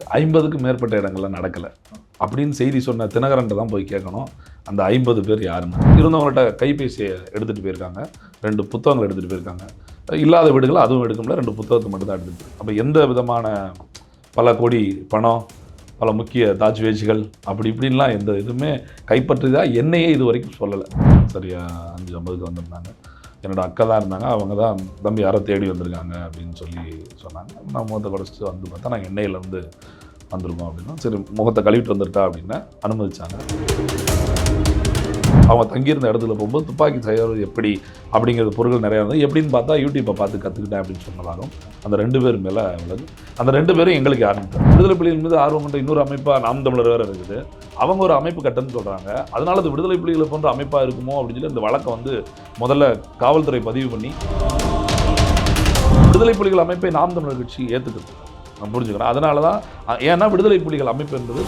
ஐம்பதுக்கும் மேற்பட்ட இடங்களில் நடக்கலை. அப்படின்னு செய்தி சொன்ன தினகரன்ட்ட தான் போய் கேட்கணும். அந்த ஐம்பது பேர் யாருன்னு. இருந்தவங்கள்ட்ட கைபேசியை எடுத்துகிட்டு போயிருக்காங்க. ரெண்டு புத்தகங்கள் எடுத்துகிட்டு போயிருக்காங்க. இல்லாத வீடுகள் அதுவும் எடுக்கல ரெண்டு புத்தகத்தை மட்டும் தான் எடுத்துட்டு அப்போ எந்த விதமான பல கோடி பணம் பல முக்கிய தாஜ்வேஜ்கள் அப்படி இப்படின்லாம் எந்த இதுவுமே கைப்பற்றியதா என்னையே இது வரைக்கும் சொல்லலை. சரியா அஞ்சு ஐம்பதுக்கு வந்திருந்தாங்க. என்னோட அக்கா தான் இருந்தாங்க. அவங்க தான் தம்பி யாரோ தேடி வந்திருக்காங்க அப்படின்னு சொல்லி சொன்னாங்க. நான் முகத்தை குறைச்சிட்டு வந்து பார்த்தா நாங்கள் எண்ணெயிலேருந்து வந்திருக்கோம் அப்படின்னா சரி முகத்தை கழுவிட்டு வந்துட்டா அப்படின்னு அனுமதிச்சாங்க. அவங்க தங்கியிருந்த இடத்துல போகும்போது துப்பாக்கி செய்கிறது எப்படி அப்படிங்கிறது பொருட்கள் நிறையா இருந்தது. எப்படின்னு பார்த்தா யூடியூப்பை பார்த்து கற்றுக்கிட்டேன் அப்படின்னு சொன்னதாலும் அந்த ரெண்டு பேர் மேலே உள்ளது. அந்த ரெண்டு பேரும் எங்களுக்கு யாரும் விடுதலை புலிகள் மீது ஆர்வம் கொண்ட இன்னொரு அமைப்பாக நாம் தமிழர் வேறு இருக்குது. அவங்க ஒரு அமைப்பு கட்டன்னு சொல்கிறாங்க அதனால் அது விடுதலை புலிகளை போன்ற அமைப்பாக இருக்குமோ அப்படின்னு சொல்லி இந்த வழக்கை வந்து முதல்ல காவல்துறை பதிவு பண்ணி விடுதலை புலிகள் அமைப்பை நாம் தமிழர் கட்சி ஏற்றுக்கிறது நான் புரிஞ்சுக்கிறேன். அதனால தான் ஏன்னா விடுதலை புலிகள் அமைப்பு என்பது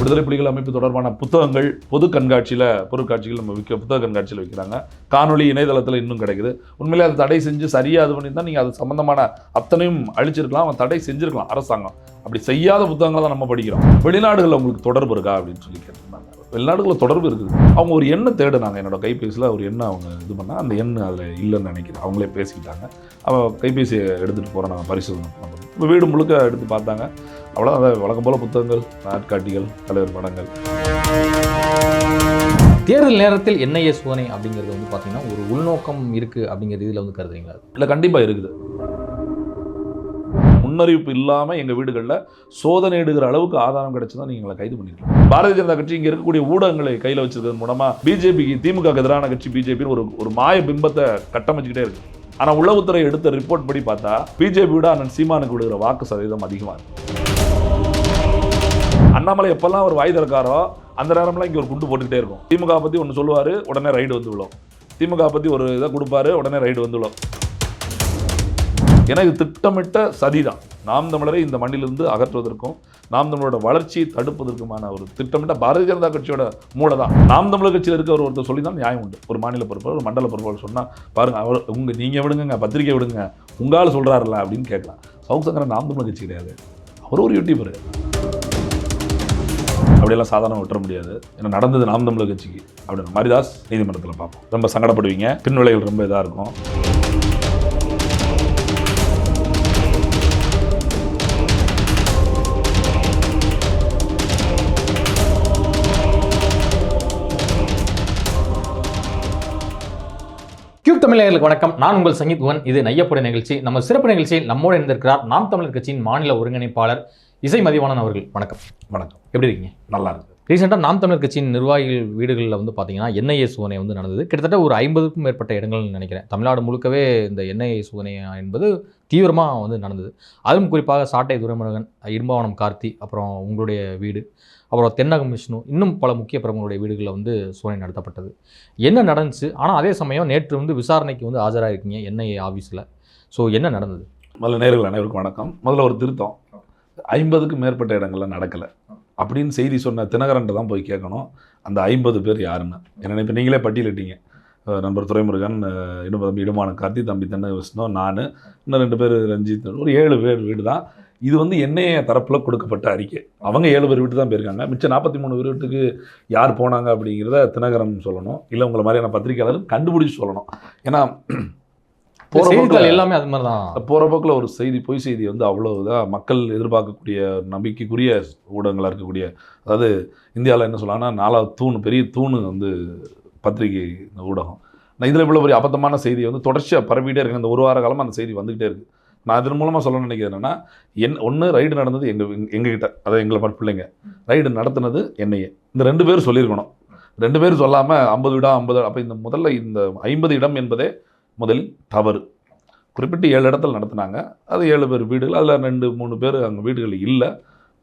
விடுதலை புலிகள் அமைப்பு தொடர்பான புத்தகங்கள் பொது கண்காட்சியில் பொருட்காட்சிகள் நம்ம விற்க புத்தக கண்காட்சியில் வைக்கிறாங்க. காணொலி இணையதளத்தில் இன்னும் கிடைக்குது. உண்மையிலே அதை தடை செஞ்சு சரியாக அது பண்ணியிருந்தால் நீங்கள் அது சம்மந்தமான அத்தனையும் அழிச்சிருக்கலாம் அவன் தடை செஞ்சுருக்கலாம் அரசாங்கம். அப்படி செய்யாத புத்தகங்களை தான் நம்ம படிக்கிறோம். வெளிநாடுகளில் உங்களுக்கு தொடர்பு இருக்கா அப்படின்னு சொல்லி கேட்டிருந்தாங்க. வெளிநாடுகளில் தொடர்பு இருக்குது. அவங்க ஒரு எண்ணை தேடுனாங்க. என்னோட கைபேசியில் ஒரு எண்ணை அவங்க இது பண்ணால் அந்த எண் அதில் இல்லைன்னு நினைக்கிறேன். அவங்களே பேசிக்கிட்டாங்க. அவன் கைபேசியை எடுத்துகிட்டு போகிறேன் நாங்கள் பரிசோதனை பண்ணுறோம் இப்போ வீடு முழுக்க எடுத்து பார்த்தாங்க. அவ்வளோ வழக்கம் போல் புத்தகங்கள் நாட்காட்டிகள் தலைவர் படங்கள் தேர்தல் நேரத்தில் என்ஐஏ சோதனை அப்படிங்கிறது வந்து பார்த்தீங்கன்னா ஒரு உள்நோக்கம் இருக்குது அப்படிங்கிற இதில் வந்து கருதுறீங்களா? இல்லை கண்டிப்பாக இருக்குது. முன்னறிவிப்பு இல்லாமல் எங்கள் வீடுகளில் சோதனை எடுக்கிற அளவுக்கு ஆதாரம் கிடைச்சதா நீங்கள் எங்களை கைது பண்ணிருக்கலாம் பாரதிய ஜனதா கட்சி இங்கே இருக்கக்கூடிய ஊடகங்களை கையில் வச்சிருக்கிறது மூலமாக பிஜேபிக்கு திமுக எதிரான கட்சி பிஜேபின்னு ஒரு ஒரு மாய பிம்பத்தை கட்டமைச்சுக்கிட்டே இருக்கு. ஆனால் உளவுத்துறை எடுத்த ரிப்போர்ட் படி பார்த்தா பிஜேபி விட அண்ணன் சீமானுக்கு விடுகிற வாக்கு சதவீதம் அதிகமாக இருக்கு. அண்ணாமலை எப்பெல்லாம் ஒரு வாய் திறக்காரோ அந்த நேரம்லாம் இங்கே ஒரு குண்டு போட்டுக்கிட்டே இருக்கும். திமுக பற்றி ஒன்று சொல்லுவார் உடனே ரைடு வந்து விழும். திமுக பற்றி ஒரு இதை கொடுப்பாரு உடனே ரைடு வந்து விழும். ஏன்னா இது திட்டமிட்ட சதிதான். நாம் தமிழரை இந்த மண்ணிலிருந்து அகற்றுவதற்கும் நாம் தமிழரோட வளர்ச்சியை தடுப்பதற்குமான ஒரு திட்டமிட்ட பாரதிய ஜனதா கட்சியோட மூளை தான் நாம் தமிழர் கட்சியில் இருக்கிற ஒருத்தர் சொல்லி தான் நியாயம் உண்டு. ஒரு மாநில பொறுப்பாளர் ஒரு மண்டல பொறுப்பாளர் சொன்னால் பாருங்கள் அவர் உங்கள் நீங்கள் விடுங்க பத்திரிக்கை விடுங்க உங்களால் சொல்கிறாருல்ல அப்படின்னு கேட்கலாம். சவுக் சங்கரன் நாம் தமிழர் கட்சி கிடையாது. அவர் ஒரு யூடியூபர் அப்படியெல்லாம் சாதாரண விட்டுற முடியாது. ஏன்னா நடந்தது நாம் தமிழர் கட்சிக்கு. அப்படின்னு மாரிதாஸ் நீதிமன்றத்தில் பார்ப்போம். ரொம்ப சங்கடப்படுவீங்க. பின்விளைகள் ரொம்ப இதாக இருக்கும். கியூப் தமிழர்களுக்கு வணக்கம். நான் உங்கள் சங்கீத் குவன் இது நையப்பட நிகழ்ச்சி. நம்ம சிறப்பு நிகழ்ச்சியில் நம்மோடு இருந்திருக்கிறார் நாம் தமிழர் கட்சியின் மாநில ஒருங்கிணைப்பாளர் இசை மதிவாணன் அவர்கள் வணக்கம். வணக்கம். எப்படி இருக்கீங்க? நல்லா இருக்கு ரீசெண்டாக நாம் தமிழர் கட்சியின் நிர்வாகிகள் வீடுகளில் வந்து பார்த்தீங்கன்னா என்ஐஏ சோதனை வந்து நடந்தது. கிட்டத்தட்ட ஒரு ஐம்பதுக்கும் மேற்பட்ட இடங்கள்னு நினைக்கிறேன். தமிழ்நாடு முழுக்கவே இந்த என்ஐஏ சோதனை என்பது தீவிரமாக வந்து நடந்தது. அதுவும் குறிப்பாக சாட்டை துரைமுருகன் இடும்பாவனம் கார்த்தி அப்புறம் உங்களுடைய வீடு அப்புறம் தென்னகம் விஷ்ணு இன்னும் பல முக்கிய பிரமுகருடைய வீடுகளில் வந்து சோதனை நடத்தப்பட்டது. என்ன நடந்துச்சு? ஆனால் அதே சமயம் நேற்று வந்து விசாரணைக்கு வந்து ஆஜராயிருக்கீங்க என்ஐஏ ஆஃபீஸில் ஸோ என்ன நடந்தது? முதல்ல நேர்கள் அனைவருக்கும் வணக்கம். முதல்ல ஒரு திருத்தம். ஐம்பதுக்கும் மேற்பட்ட இடங்களில் நடக்கலை. அப்படின்னு செய்தி சொன்ன தினகரன்ட்டு தான் போய் கேட்கணும். அந்த ஐம்பது பேர் யாருன்னு. ஏன்னா இப்போ நீங்களே பட்டியலிட்டீங்க. நண்பர் துரைமுருகன் இன்னும் தம்பி இடுமான கார்த்தி தம்பி தென்ன விஷ்ணு நான் இன்னும் ரெண்டு பேர் ரஞ்சித் ஒரு ஏழு பேர் வீடு தான். இது வந்து என்னைய தரப்பில் கொடுக்கப்பட்ட அறிக்கை. அவங்க ஏழு பேர் வீட்டு தான் போயிருக்காங்க. மிச்சம் நாற்பத்தி மூணு பேர் வீட்டுக்கு யார் போனாங்க அப்படிங்கிறத தினகரன் சொல்லணும். இல்லை உங்களை மாதிரியான பத்திரிகையாளர் கண்டுபிடிச்சி சொல்லணும். ஏன்னா செய்தித்தாள் எல்லாமே அது மாதிரி தான் போகிற போக்கில் ஒரு செய்தி பொய் செய்தி வந்து அவ்வளோ இதாக மக்கள் எதிர்பார்க்கக்கூடிய நம்பிக்கைக்குரிய ஊடகங்களாக இருக்கக்கூடிய அதாவது இந்தியாவில் என்ன சொல்லலாம்னா நாலாவது தூண் பெரிய தூண் வந்து பத்திரிகை ஊடகம். நான் இதில் இவ்வளோ பெரிய அபத்தமான செய்தி வந்து தொடர்ச்சியாக பரவிட்டே இருக்கு இந்த ஒரு வார காலமாக அந்த செய்தி வந்துகிட்டே இருக்குது நான் இதன் மூலமாக சொல்ல நினைக்கிறது என்னென்னா என் ஒன்று ரைடு நடந்தது எங்கள் எங்ககிட்ட அதாவது எங்களை மாதிரி பிள்ளைங்க. ரைடு நடத்துனது என்னையே. இந்த ரெண்டு பேரும் சொல்லியிருக்கணும். ரெண்டு பேரும் சொல்லாமல் ஐம்பது இடம் ஐம்பது அப்போ இந்த முதல்ல இந்த ஐம்பது இடம் என்பதே முதலில் தவறு. குறிப்பிட்டு ஏழு இடத்துல நடத்துனாங்க. அது ஏழு பேர் வீடுகள். அதில் ரெண்டு மூணு பேர் அங்கே வீடுகள் இல்லை.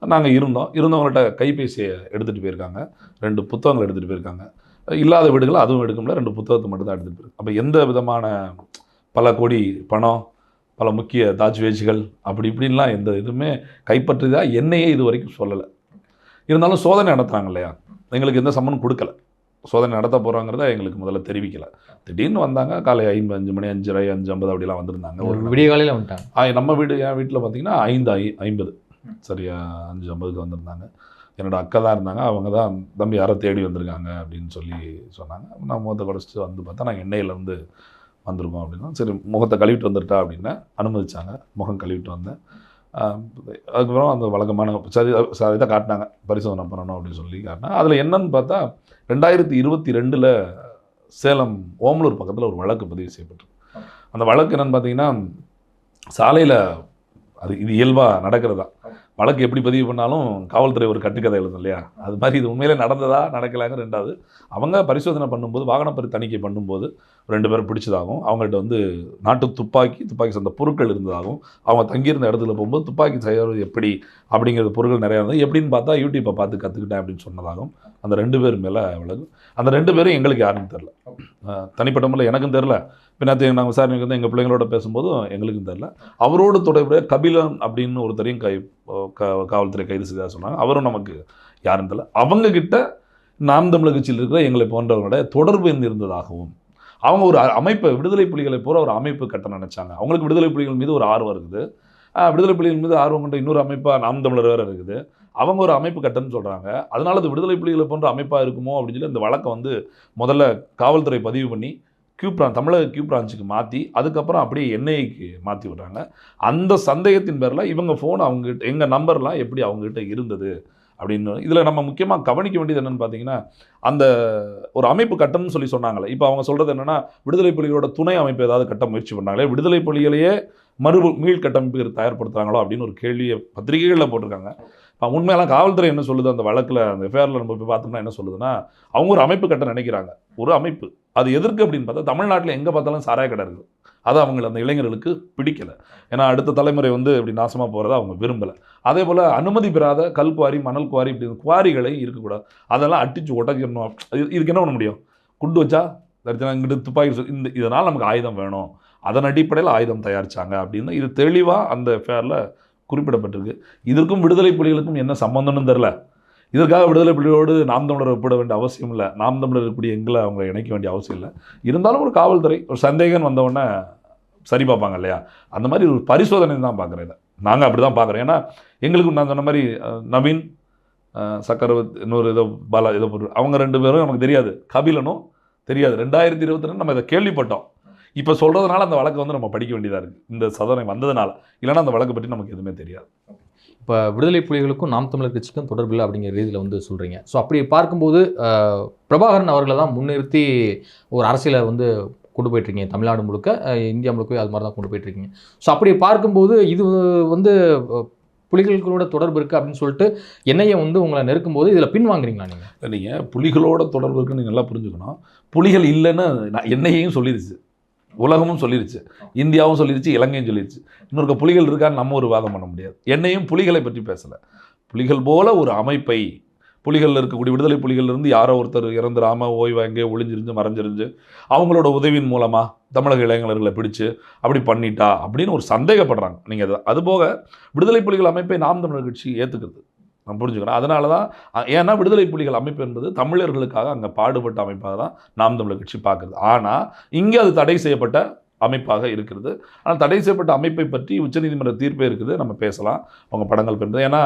நாங்கள் இருந்தோம். இருந்தவங்கள்ட்ட கைபேசியை எடுத்துகிட்டு போயிருக்காங்க. ரெண்டு புத்தகங்கள் எடுத்துகிட்டு போயிருக்காங்க. இல்லாத வீடுகள் அதுவும் எடுக்க முடியல. ரெண்டு புத்தகத்தை மட்டும் தான் எடுத்துகிட்டு போயிருக்கு அப்போ எந்த விதமான பல கோடி பணம் பல முக்கிய தாஜ்வேஜ்கள் அப்படி இப்படின்லாம் எந்த இதுவுமே கைப்பற்றியதா என்னையே இது வரைக்கும் சொல்லலை. இருந்தாலும் சோதனை நடத்துகிறாங்க இல்லையா? எங்களுக்கு எந்த சம்மனும் கொடுக்கல. சோதனை நடத்த போகிறாங்கிறத எங்களுக்கு முதல்ல தெரிவிக்கலை. திடீர்னு வந்தாங்க. காலை ஐந்து அஞ்சு மணி அஞ்சரை அஞ்சு ஐம்பது அப்படிலாம் வந்திருந்தாங்க. ஒரு விடிய காலையில் வந்துட்டாங்க. ஆ, நம்ம வீடு என் வீட்டில் பார்த்தீங்கன்னா ஐந்து ஐ ஐம்பது. சரியா அஞ்சு ஐம்பதுக்கு வந்திருந்தாங்க. என்னோட அக்கா தான் இருந்தாங்க. அவங்க தான் தம்பி யாரோ தேடி வந்திருக்காங்க அப்படின்னு சொல்லி சொன்னாங்க. நான் முகத்தை குறைச்சிட்டு வந்து பார்த்தா நாங்கள் எண்ணெயிலேருந்து வந்திருக்கோம் அப்படின்னா சரி முகத்தை கழுவிட்டு வந்துட்டா அப்படின்னா அனுமதிச்சாங்க. முகம் கழுவிட்டு வந்தேன். அதுக்கப்புறம் அந்த வழக்கமான சரி சரி இதை காட்டினாங்க பரிசோதனை பண்ணணும் அப்படின்னு சொல்லி காட்டினாங்க அதில் என்னன்னு பார்த்தா ரெண்டாயிரத்தி இருபத்தி ரெண்டில் சேலம் ஓமலூர் பக்கத்தில் ஒரு வழக்கு பதிவு செய்யப்பட்டிருக்கு அந்த வழக்கு என்னென்னு பார்த்தீங்கன்னா சாலையில் அது இது இயல்பாக நடக்கிறதா? வழக்கு எப்படி பதிவு பண்ணாலும் காவல்துறை ஒரு கட்டுக்கதை எழுதும் இல்லையா? அது மாதிரி இது உண்மையிலே நடந்ததா நடக்கலாங்க ரெண்டாவது. அவங்க பரிசோதனை பண்ணும்போது வாகனப்பரி தணிக்கை பண்ணும்போது ரெண்டு பேரும் பிடிச்சதாகவும் அவங்கள்ட்ட வந்து நாட்டு துப்பாக்கி துப்பாக்கி சார்ந்த பொருட்கள் இருந்ததாகவும் அவங்க தங்கியிருந்த இடத்துல போகும்போது துப்பாக்கி செய்கிறது எப்படி அப்படிங்கிற பொருட்கள் நிறையா இருந்தது. எப்படின்னு பார்த்தா யூடியூப்பை பார்த்து கற்றுக்கிட்டேன் அப்படின்னு சொன்னதாகவும் அந்த ரெண்டு பேர் மேலே வழக்கு. அந்த ரெண்டு பேரும் எங்களுக்கு யாருன்னு தெரில தனிப்பட்ட முறையில் எனக்கும் தெரில பின்னாத்தி நாங்கள் விசாரணைக்கு வந்து எங்கள் பிள்ளைங்களோட பேசும்போதும் எங்களுக்கும் தெரில அவரோடு தொடர்புடைய கபிலன் அப்படின்னு ஒருத்தரையும் கை க- காவல்துறை கைது செய்ததாக சொன்னாங்க. அவரும் நமக்கு யாருன்னு தெரில அவங்கக்கிட்ட நாம் தமிழர் கட்சியில் இருக்கிற எங்களை போன்றவங்களோட தொடர்பு இருந்ததாகவும் அவங்க ஒரு அமைப்பை விடுதலை புலிகளை போல ஒரு அமைப்பு கட்ட நினச்சாங்க. அவங்களுக்கு விடுதலை புலிகள் மீது ஒரு ஆர்வம் இருக்குது. விடுதலை புலிகள் மீது ஆர்வம் கொண்ட இன்னொரு அமைப்பாக நாம் தமிழர் வேறு இருக்குது. அவங்க ஒரு அமைப்பு கட்டன்னு சொல்கிறாங்க அதனால அது விடுதலை புலிகளை போன்ற அமைப்பாக இருக்குமோ அப்படின்னு சொல்லி அந்த வழக்கை வந்து முதல்ல காவல்துறை பதிவு பண்ணி கியூ பிரான் தமிழக கியூ பிரான்ச்சுக்கு மாற்றி அதுக்கப்புறம் அப்படியே என்ஐக்கு மாற்றி விடுறாங்க அந்த சந்தேகத்தின் பேரில் இவங்க ஃபோன் அவங்ககிட்ட எங்கள் நம்பர்லாம் எப்படி அவங்ககிட்ட இருந்தது அப்படின்னு இதில் நம்ம முக்கியமாக கவனிக்க வேண்டியது என்னென்னு பார்த்தீங்கன்னா அந்த ஒரு அமைப்பு கட்டணும்னு சொல்லி சொன்னாங்களே. இப்போ அவங்க சொல்கிறது என்னென்னா விடுதலை புலிகளோட துணை அமைப்பு ஏதாவது கட்ட முயற்சி பண்ணாங்களே விடுதலை புலிகளையே மறு மீள்கட்டமைப்பு தயார்படுத்துகிறாங்களோ அப்படின்னு ஒரு கேள்வியை பத்திரிகைகளில் போட்டிருக்காங்க. இப்போ உண்மையெல்லாம் காவல்துறை என்ன சொல்லுது? அந்த வழக்கில் அந்த எஃப்ஐஆரில் நம்ம போய் பார்த்தோம்னா என்ன சொல்லுதுன்னா அவங்க ஒரு அமைப்பு கட்ட நினைக்கிறாங்க. ஒரு அமைப்பு. அது எதற்கு அப்படின்னு பார்த்தா தமிழ்நாட்டில் எங்கே பார்த்தாலும் சாராய கடை இருக்குது அது அவங்கள அந்த இளைஞர்களுக்கு பிடிக்கலை. ஏன்னா அடுத்த தலைமுறை வந்து இப்படி நாசமாக போகிறத அவங்க விரும்பலை. அதே போல் அனுமதி பெறாத கல் குவாரி மணல் குவாரி இப்படி குவாரிகளை இருக்கக்கூடாது. அதெல்லாம் அடித்து உடைக்கணும். இதுக்கு என்ன பண்ண முடியும்? குண்டு வச்சா தரிசனம் இங்கிட்டு துப்பாக்கி இந்த இதனால் நமக்கு ஆயுதம் வேணும். அதன் அடிப்படையில் ஆயுதம் தயாரிச்சாங்க அப்படின்னு இது தெளிவாக அந்த ஃபேரில் குறிப்பிடப்பட்டிருக்கு. இதற்கும் விடுதலை புலிகளுக்கும் என்ன சம்பந்தம்னு தெரில இதற்காக விடுதலை புலியோடு நாம் தமிழர் ஒப்பிட வேண்டிய அவசியம் இல்லை. நாம் தமிழர் இருக்கக்கூடிய எங்களை அவங்க இணைக்க வேண்டிய அவசியம் இல்லை. இருந்தாலும் ஒரு காவல்துறை ஒரு சந்தேகம் வந்தவுடனே சரி பார்ப்பாங்க இல்லையா? அந்த மாதிரி ஒரு பரிசோதனை தான் பார்க்குறேன் இதை. நாங்கள் அப்படி தான் பார்க்குறோம். ஏன்னா எங்களுக்கு நான் சொன்ன மாதிரி நவீன் சக்கரவர்த்தி இன்னொரு இதோ பாலா ஏதோ பொருள் அவங்க ரெண்டு பேரும் நமக்கு தெரியாது. கபிலனும் தெரியாது. ரெண்டாயிரத்தி இருபத்தி ரெண்டு நம்ம இதை கேள்விப்பட்டோம். இப்போ சொல்கிறதுனால அந்த வழக்கை வந்து நம்ம படிக்க வேண்டியதாக இருக்குது இந்த சோதனை வந்ததுனால. இல்லைன்னா அந்த வழக்கை பற்றி நமக்கு எதுவுமே தெரியாது. இப்போ விடுதலை புலிகளுக்கும் நாம் தமிழர் கட்சிக்கும் தொடர்பு இல்லை அப்படிங்கிற ரீதியில் வந்து சொல்கிறீங்க ஸோ அப்படி பார்க்கும்போது பிரபாகரன் அவர்களை தான் முன்னிறுத்தி ஒரு அரசியலை வந்து கொண்டு போயிட்டுருக்கீங்க தமிழ்நாடு முழுக்க. இந்தியா முழுக்கவே அது மாதிரி தான் கொண்டு போயிட்டுருக்கீங்க. ஸோ அப்படி பார்க்கும்போது இது வந்து புலிகளோட தொடர்பு இருக்குது அப்படின்னு சொல்லிட்டு என்னையை வந்து உங்களை நெருக்கும் போது இதில் பின்வாங்குறீங்களா நீங்கள் இல்லை நீங்கள் புலிகளோட தொடர்பு இருக்குன்னு நீங்கள் நல்லா புரிஞ்சுக்கணும். புலிகள் இல்லைன்னு நான் என்னையையும் சொல்லிடுச்சு உலகமும் சொல்லிருச்சு இந்தியாவும் சொல்லிருச்சு இலங்கையும் சொல்லிருச்சு. இன்னொருக்க புலிகள் இருக்கான்னு நம்ம ஒரு வாதம் பண்ண முடியாது. என்னையும் புலிகளை பற்றி பேசலை. புலிகள் போல ஒரு அமைப்பை புலிகளில் இருக்கக்கூடிய விடுதலை புலிகள்ல இருந்து யாரோ ஒருத்தர் இறந்துராம ஓய்வா எங்கேயோ ஒளிஞ்சிருந்து மறைஞ்சிருந்து அவங்களோட உதவியின் மூலமாக தமிழக இளைஞர்களை பிடிச்சு அப்படி பண்ணிட்டா அப்படின்னு ஒரு சந்தேகப்படுறாங்க. நீங்கள் அது அதுபோக விடுதலை புலிகள் அமைப்பை நாம் தமிழர் கட்சி ஏற்றுக்கிறது நம்ம புரிஞ்சுக்கணும் அதனால தான் ஏன்னா விடுதலை புலிகள் அமைப்பு என்பது தமிழர்களுக்காக அங்கே பாடுபட்ட அமைப்பாக தான் நாம் தமிழர் கட்சி பார்க்குறது. ஆனால் இங்கே அது தடை செய்யப்பட்ட அமைப்பாக இருக்கிறது. ஆனால் தடை செய்யப்பட்ட அமைப்பை பற்றி உச்சநீதிமன்ற தீர்ப்பே இருக்குது. நம்ம பேசலாம். அவங்க படங்கள் பெறுது ஏன்னா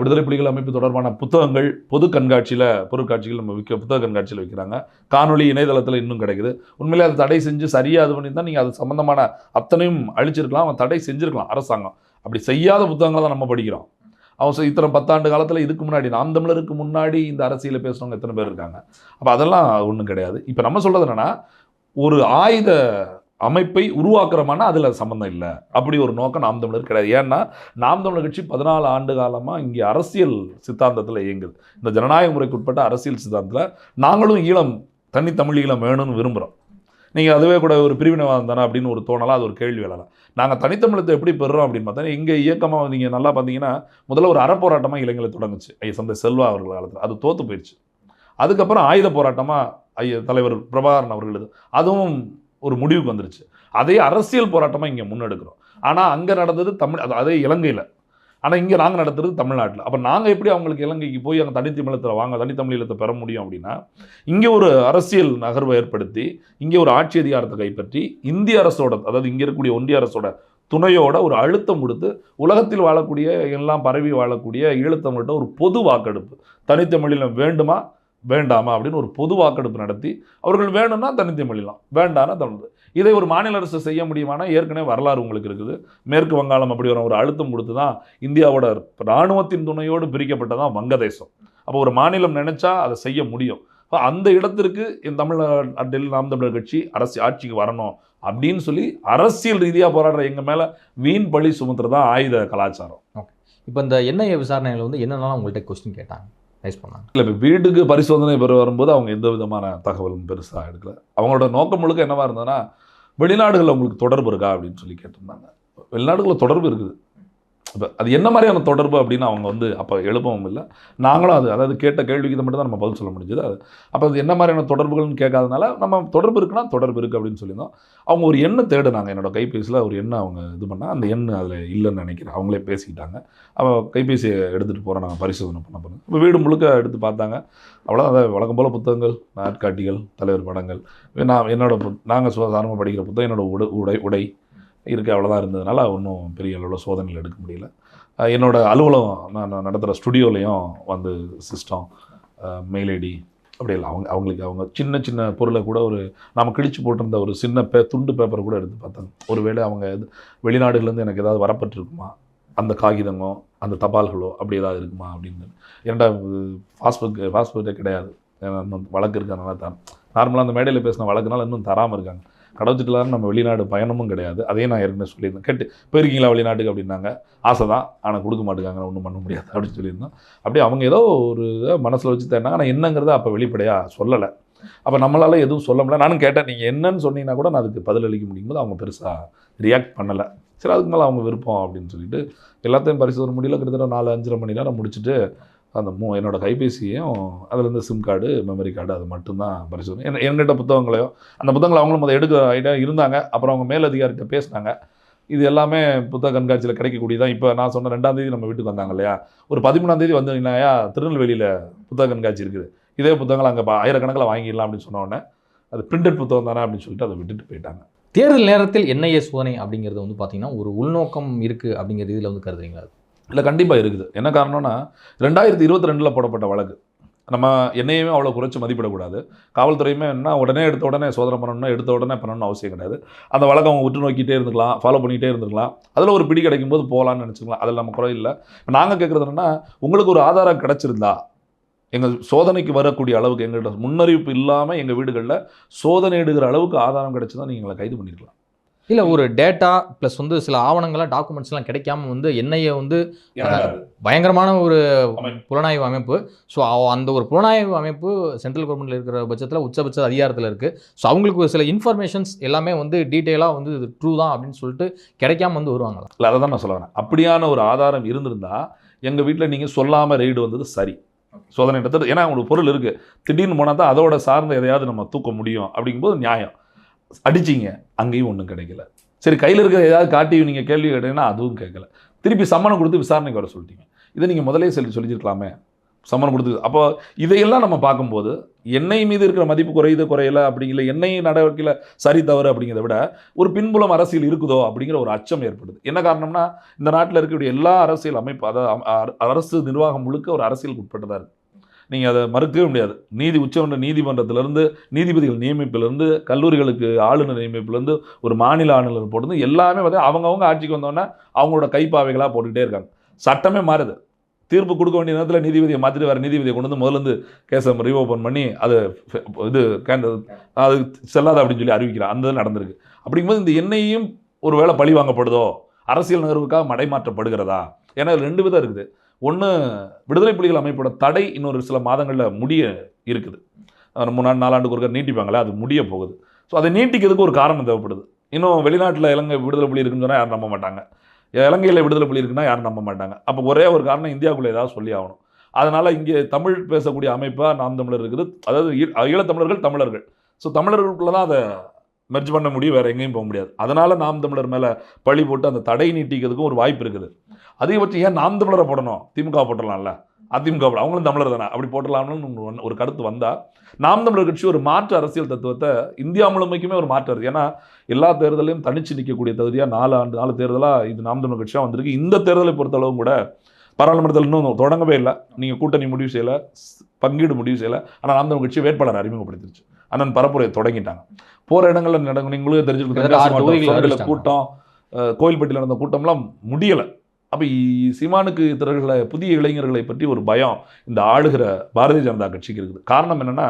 விடுதலை புலிகள் அமைப்பு தொடர்பான புத்தகங்கள் பொது கண்காட்சியில் பொருட்காட்சிகள் நம்ம விற்க புத்தக கண்காட்சியில் வைக்கிறாங்க. காணொளி இணையதளத்தில் இன்னும் கிடைக்குது. உண்மையிலே அதை தடை செஞ்சு சரியாக அது பண்ணி தான் நீங்கள் அது சம்மந்தமான அத்தனையும் அழிச்சிருக்கலாம். அவன் தடை செஞ்சுருக்கலாம் அரசாங்கம். அப்படி செய்யாத புத்தகங்களை தான் நம்ம படிக்கிறோம். அவன் இத்தனை பத்தாண்டு காலத்தில் இதுக்கு முன்னாடி நாம் தமிழருக்கு முன்னாடி இந்த அரசியலில் பேசுனவங்க எத்தனை பேர் இருக்காங்க? அப்போ அதெல்லாம் ஒன்றும் கிடையாது. இப்போ நம்ம சொல்கிறது என்னென்னா ஒரு ஆயுத அமைப்பை உருவாக்குறோமானா அதில் சம்மந்தம் இல்லை. அப்படி ஒரு நோக்கம் நாம் தமிழர் கிடையாது. ஏன்னா நாம் தமிழர் கட்சி பதினாலு ஆண்டு காலமாக இங்கே அரசியல் சித்தாந்தத்தில் இயங்குது. இந்த ஜனநாயக முறைக்கு உட்பட்ட அரசியல் சித்தாந்தத்தில் நாங்களும் ஈழம் தனி தமிழ் ஈழம் வேணும்னு விரும்புகிறோம் நீங்கள் அதுவே கூட ஒரு பிரிவினைவாதம் தானே அப்படின்னு ஒரு தோணலாம் அது ஒரு கேள்வி எழலாம். நாங்கள் தனித்தமிழத்தை எப்படி பெறுறோம் அப்படின்னு பார்த்தா இங்கே இயக்கமாக நீங்கள் நல்லா பார்த்தீங்கன்னா முதல்ல ஒரு அறப்போராட்டமாக இளைஞர்களை தொடங்குச்சு. ஐயா சந்தை செல்வா அவர்கள் காலத்தில். அது தோற்று போயிடுச்சு. அதுக்கப்புறம் ஆயுத போராட்டமாக ஐயா தலைவர் பிரபாகரன் அவர்கள் அதுவும் ஒரு முடிவுக்கு வந்துருச்சு. அதே அரசியல் போராட்டமாக இங்கே முன்னெடுக்கிறோம். ஆனால் அங்கே நடந்தது தமிழ் அது- அதே இலங்கையில். ஆனால் இங்கே நாங்கள் நடத்துறது தமிழ்நாட்டில். அப்போ நாங்கள் எப்படி அவங்களுக்கு இலங்கைக்கு போய் அங்கே தனித்தமிழத்தில் வாங்க தனித்தமிழீழத்தை பெற முடியும் அப்படின்னா இங்கே ஒரு அரசியல் நகர்வை ஏற்படுத்தி இங்கே ஒரு ஆட்சி அதிகாரத்தை கைப்பற்றி இந்திய அரசோட அதாவது இங்கே இருக்கக்கூடிய ஒன்றிய அரசோட துணையோட ஒரு அழுத்தம் கொடுத்து உலகத்தில் வாழக்கூடிய எல்லாம் பரவி வாழக்கூடிய ஈழத்தமிழ்கிட்ட ஒரு பொது வாக்கெடுப்பு. தனித்தமிழில் வேண்டுமா? வேண்டாமா அப்படின்னு ஒரு பொது வாக்கெடுப்பு நடத்தி அவர்கள் வேணும்னா தனித்தமிழலாம் வேண்டாம்னா தமிழ் இதை ஒரு மாநில அரசு செய்ய முடியுமானா? ஏற்கனவே வரலாறு உங்களுக்கு இருக்குது. மேற்கு வங்காளம் அப்படி ஒரு ஒரு அழுத்தம் கொடுத்து தான் இந்தியாவோட இராணுவத்தின் துணையோடு பிரிக்கப்பட்டதான் வங்கதேசம். அப்போ ஒரு மாநிலம் நினைச்சா அதை செய்ய முடியும். அந்த இடத்திற்கு இந்த தமிழ்நாட்டில் நாம் தமிழர் கட்சி அரசு ஆட்சிக்கு வரணும் அப்படின்னு சொல்லி அரசியல் ரீதியாக போராடுற எங்கள் மேலே வீண் பழி சுமத்துறது தான் ஆயுத கலாச்சாரம். ஓகே. இப்போ இந்த என்ஐஏ விசாரணைகள் வந்து என்னென்னலாம் உங்கள்கிட்ட கொஸ்டின் கேட்டாங்க? ரைஸ் பண்ணாங்க இல்லை இப்போ வீட்டுக்கு பரிசோதனை பெற வரும்போது அவங்க எந்த விதமான தகவலும் பெருசாக எடுக்கல. அவங்களோட நோக்கம் முழுக்க என்னவாக இருந்ததுன்னா வெளிநாடுகளில் உங்களுக்கு தொடர்பு இருக்கா அப்படின்னு சொல்லி கேட்டிருந்தாங்க. வெளிநாடுகளில் தொடர்பு இருக்குது. இப்போ அது என்ன மாதிரியான தொடர்பு அப்படின்னு அவங்க வந்து அப்போ எழுப்பவும் இல்லை. நாங்களும் அது அதாவது கேட்ட கேள்விக்கு மட்டும் தான் நம்ம பதில் சொல்ல முடிஞ்சது. அது அப்போ அது என்ன மாதிரியான தொடர்புகள்னு கேட்காதனால நம்ம தொடர்பு இருக்குன்னா தொடர்பு இருக்குது அப்படின்னு சொல்லியிருந்தோம். அவங்க ஒரு எண்ணை தேடுனாங்க. என்னோடய கைபேசியில் ஒரு எண்ணை அவங்க இது பண்ணால் அந்த எண் அதில் இல்லைன்னு நினைக்கிறேன். அவங்களே பேசிக்கிட்டாங்க. அவள் கைபேசியை எடுத்துகிட்டு போகிறேன் நாங்கள் பரிசோதனை பண்ண போகிறோம் இப்போ வீடு முழுக்க எடுத்து பார்த்தாங்க. அவ்வளோ அதை வழக்கம் போல் புத்தகங்கள் நாட்காட்டிகள் தலைவர் படங்கள். நான் என்னோட நாங்கள் சாதாரணமாக படிக்கிற புத்தகம் என்னோடய உடை உடை உடை. இருக்குது அவ்வளோதான் இருந்ததுனால ஒன்றும் பெரிய அளவில் சோதனையில் எடுக்க முடியல. என்னோடய அலுவலகம் நான் நடத்துகிற ஸ்டுடியோலையும் வந்து சிஸ்டம் மெயில் ஐடி அப்படி இல்லை அவங்க அவங்களுக்கு அவங்க சின்ன சின்ன பொருளை கூட ஒரு நாம் கிழிச்சு போட்டிருந்த ஒரு சின்ன பே துண்டு பேப்பரை கூட எடுத்து பார்த்தாங்க ஒருவேளை அவங்க எது வெளிநாடுகள்லேருந்து எனக்கு ஏதாவது வரப்பட்டிருக்குமா? அந்த காகிதமோ அந்த தபால்களோ அப்படி ஏதாவது இருக்குமா அப்படின்னு. ஏன்டா பாஸ்புக் பாஸ்போர்ட்டே கிடையாது. வழக்கு இருக்கிறனால தான் நார்மலாக அந்த மேடையில் பேசின வழக்குனால இன்னும் தராமல் இருக்காங்க. கடவுச்சிட்டுலாம் நம்ம வெளிநாடு பயணமும் கிடையாது. அதையும் நான் ஏற்கனவே சொல்லியிருந்தேன். கேட்டு போயிருக்கீங்களா வெளிநாட்டுக்கு அப்படின்னாங்க. ஆசை தான் ஆனால் கொடுக்க மாட்டேங்காங்க ஒன்றும் பண்ண முடியாது அப்படின்னு சொல்லியிருந்தோம். அப்படியே அவங்க ஏதோ ஒரு இதை மனசில் வச்சு தேடினாங்க ஆனால் என்னங்கிறத அப்போ வெளிப்படையாக சொல்லலை. அப்போ நம்மளால் எதுவும் சொல்ல முடியல. நானும் கேட்டேன் நீங்கள் என்னன்னு சொன்னீங்கன்னா கூட நான் அதுக்கு பதிலளிக்க முடியும்போது அவங்க பெருசாக ரியாக்ட் பண்ணலை. சரி அதுக்கு மேலே அவங்க விருப்பம் அப்படின்னு சொல்லிட்டு எல்லாத்தையும் பரிசோதனை முடியல. கிட்டத்தட்ட நாலு அஞ்சரை மணி நேரம் முடிச்சுட்டு அந்த மூ என்னோட கைபேசியும் அதுலேருந்து சிம் கார்டு மெமரி கார்டு அது மட்டும்தான் பரிசோதனை. என் என்கிட்ட புத்தகங்களையும் அந்த புத்தகங்களை அவங்களும் அதை எடுக்க ஐடியா இருந்தாங்க. அப்புறம் அவங்க மேலதிகாரிகிட்ட பேசினாங்க. இது எல்லாமே புத்தக கண்காட்சியில் கிடைக்கக்கூடியதான் இப்போ நான் சொன்ன ரெண்டாம் தேதி நம்ம வீட்டுக்கு வந்தாங்க இல்லையா? ஒரு பதிமூணாம் தேதி வந்தீங்கன்னாயா திருநெல்வேலியில் புத்தக கண்காட்சி இருக்குது. இதே புத்தகங்கள் அங்கே ஆயிரக்கணக்கில் வாங்கிடலாம் அப்படின்னு சொன்னோடனே அது பிரிண்டட் புத்தகம் தானே அப்படின்னு சொல்லிட்டு அதை விட்டுட்டு போயிட்டாங்க. தேர்தல் நேரத்தில் என்ஐஏ சோதனை அப்படிங்கிறது வந்து பார்த்திங்கன்னா ஒரு உள்நோக்கம் இருக்குது அப்படிங்கிற இதில் வந்து கருதுறீங்களா? இல்லை கண்டிப்பாக இருக்குது. என்ன காரணம்னா ரெண்டாயிரத்தி இருபத்தி ரெண்டில் போடப்பட்ட வழக்கு. நம்ம என்னையுமே அவ்வளோ குறைச்சி மதிப்பிடக்கூடாது. காவல்துறையுமே என்ன உடனே எடுத்த உடனே சோதனை பண்ணணும்னா எடுத்த உடனே பண்ணணும்னு அவசியம் கிடையாது. அந்த வழக்கம் அவங்க உற்று நோக்கிட்டே இருந்துக்கலாம் ஃபாலோ பண்ணிகிட்டே இருந்துக்கலாம். அதில் ஒரு பிடி கிடைக்கும் போது போகலான்னு நினச்சிக்கலாம். அதில் நம்ம குறை இல்லை. நாங்கள் கேட்குறது என்னென்னா உங்களுக்கு ஒரு ஆதாரம் கிடச்சிருந்தா எங்கள் சோதனைக்கு வரக்கூடிய அளவுக்கு எங்கள்கிட்ட முன்னறிவிப்பு இல்லாமல் எங்கள் வீடுகளில் சோதனை எடுக்கிற அளவுக்கு ஆதாரம் கிடைச்சதா நீங்கள் எங்களை கைது பண்ணிக்கலாம் இல்லை ஒரு டேட்டா ப்ளஸ் வந்து சில ஆவணங்கள்லாம் டாக்குமெண்ட்ஸ்லாம் கிடைக்காம வந்து என்ஐஏ வந்து பயங்கரமான ஒரு புலனாய்வு அமைப்பு. ஸோ அந்த ஒரு புலனாய்வு அமைப்பு சென்ட்ரல் கவர்மெண்ட்டில் இருக்கிற பட்சத்தில் உச்சபட்ச அதிகாரத்தில் இருக்குது ஸோ அவங்களுக்கு ஒரு சில இன்ஃபர்மேஷன்ஸ் எல்லாமே வந்து டீட்டெயிலாக வந்து இது ட்ரூ தான் அப்படின்னு சொல்லிட்டு கிடைக்காம வந்து வருவாங்களா? இல்லை அதை தான் நான் சொல்ல வரேன். அப்படியான ஒரு ஆதாரம் இருந்திருந்தா எங்கள் வீட்டில் நீங்கள் சொல்லாமல் ரெய்டு வந்தது சரி. சோதனை இடத்துல ஏன்னா உங்களுக்கு பொருள் இருக்குது திடீர்னு போனால் தான் அதோட சார்ந்த எதையாவது நம்ம தூக்க முடியும் அப்படிங்கும்போது நியாயம். அடிச்சிங்க அங்கேயும் ஒன்றும் கிடைக்கல. சரி கையில் இருக்கிற ஏதாவது காட்டி நீங்கள் கேள்வி கேட்டீங்கன்னா அதுவும் கேட்கல. திருப்பி சம்மனை கொடுத்து விசாரணைக்கு வர சொல்லிட்டீங்க. இதை நீங்கள் முதலே சொல்லி சொல்லிச்சிருக்கலாமே சம்மன் கொடுத்து அப்போ இதையெல்லாம் நம்ம பார்க்கும்போது எண்ணெய் மீது இருக்கிற மதிப்பு குறையுது குறையல அப்படிங்கிற எண்ணெய் நடவடிக்கையில் சரி தவறு அப்படிங்கிறத விட ஒரு பின்புலம் அரசியல் இருக்குதோ அப்படிங்கிற ஒரு அச்சம் ஏற்படுது. என்ன காரணம்னா இந்த நாட்டில் இருக்கக்கூடிய எல்லா அரசியல் அமைப்பு அதாவது அரசு நிர்வாகம் முழுக்க ஒரு அரசியலுக்கு உட்பட்டதாக இருக்குது நீங்கள் அதை மறுக்கவே முடியாது. நீதி உச்சமன்ற நீதிமன்றத்திலேருந்து நீதிபதிகள் நியமிப்பிலேருந்து கல்லூரிகளுக்கு ஆளுநர் நியமிப்பிலேருந்து ஒரு மாநில ஆளுநர் போட்டு எல்லாமே வந்து அவங்கவுங்க ஆட்சிக்கு வந்தோடனே அவங்களோட கைப்பாவைகளாக போட்டுக்கிட்டே இருக்காங்க. சட்டமே மாறுது. தீர்ப்பு கொடுக்க வேண்டிய நேரத்தில் நீதிபதியை மாற்றிட்டு வேறு நீதிபதியை கொண்டு வந்து முதலேருந்து கேஸை ரீஓப்பன் பண்ணி அது இது கேன் அது செல்லாது அப்படின்னு சொல்லி அறிவிக்கிறான் அந்த இது நடந்திருக்கு. அப்படிங்கும்போது இந்த எண்ணெயும் ஒரு வேளை பழி வாங்கப்படுதோ அரசியல் நகர்வுக்காக மடைமாற்றப்படுகிறதா? ஏன்னா ரெண்டு விதம் இருக்குது. ஒன்று விடுதலை புலிகள் அமைப்போட தடை இன்னொரு சில மாதங்களில் முடிய இருக்குது. மூணு நாள் நாலாண்டுக்கு ஒருக்க நீட்டிப்பாங்களே அது முடிய போகுது. ஸோ அதை நீட்டிக்கிறதுக்கு ஒரு காரணம் தேவைப்படுது. இன்னும் வெளிநாட்டில் இலங்கை விடுதலை புலி இருக்குன்னு சொன்னால் யாரும் நம்ப மாட்டாங்க. இலங்கையில் விடுதலை புலி இருக்குன்னா யாரும் நம்ப மாட்டாங்க. அப்போ ஒரே ஒரு காரணம் இந்தியாவுக்குள்ளே ஏதாவது சொல்லி ஆகணும். அதனால் இங்கே தமிழ் பேசக்கூடிய அமைப்பாக நாம் தமிழர் இருக்குது. அதாவது ஈ- ஈழத்தமிழர்கள் தமிழர்கள் ஸோ தமிழர்களுக்குள்ள தான் அதை மெர்ஜ் பண்ண முடியும் வேறு எங்கேயும் போக முடியாது. அதனால் நாம் தமிழர் மேலே பழி போட்டு அந்த தடை நீட்டிக்கிறதுக்கும் ஒரு வாய்ப்பு இருக்குது. அதிகபட்சம் ஏன் நாம் தமிழரை போடணும்? திமுக போட்டலாம்ல அதிமுக போட அவங்களும் தமிழர் தானே. அப்படி போட்டலாம்னு ஒரு- ஒரு கருத்து வந்தால் நாம் தமிழர் கட்சி ஒரு மாற்று அரசியல் தத்துவத்தை இந்தியா முழுமைக்குமே ஒரு மாற்று அரசு ஏன்னா எல்லா தேர்தலையும் தனிச்சு நிற்கக்கூடிய தகுதியாக நாலு ஆண்டு நாலு தேர்தலாக இது நாம் தமிழர் கட்சியாக வந்திருக்கு. இந்த தேர்தலை பொறுத்தளவும் கூட பாராளுமன்றத்தில் இன்னும் தொடங்கவே இல்லை. நீங்கள் கூட்டணி முடிவு செய்யலை பங்கீடு முடிவு செய்யலை. ஆனால் நாம் தமிழ் கட்சி வேட்பாளர் அறிமுகப்படுத்திருச்சு. அண்ணன் பரப்புரையை தொடங்கிட்டாங்க. போற இடங்கள்ல நடக்கும் நீங்களும் அறிவிச்சிட்டாங்க. கூட்டம் கோயில்பட்டியில் நடந்த கூட்டம்லாம் முடியலை. அப்போ சீமானுக்கு திறர்களை புதிய இளைஞர்களை பற்றி ஒரு பயம் இந்த ஆளுகிற பாரதிய ஜனதா கட்சிக்கு இருக்குது. காரணம் என்னன்னா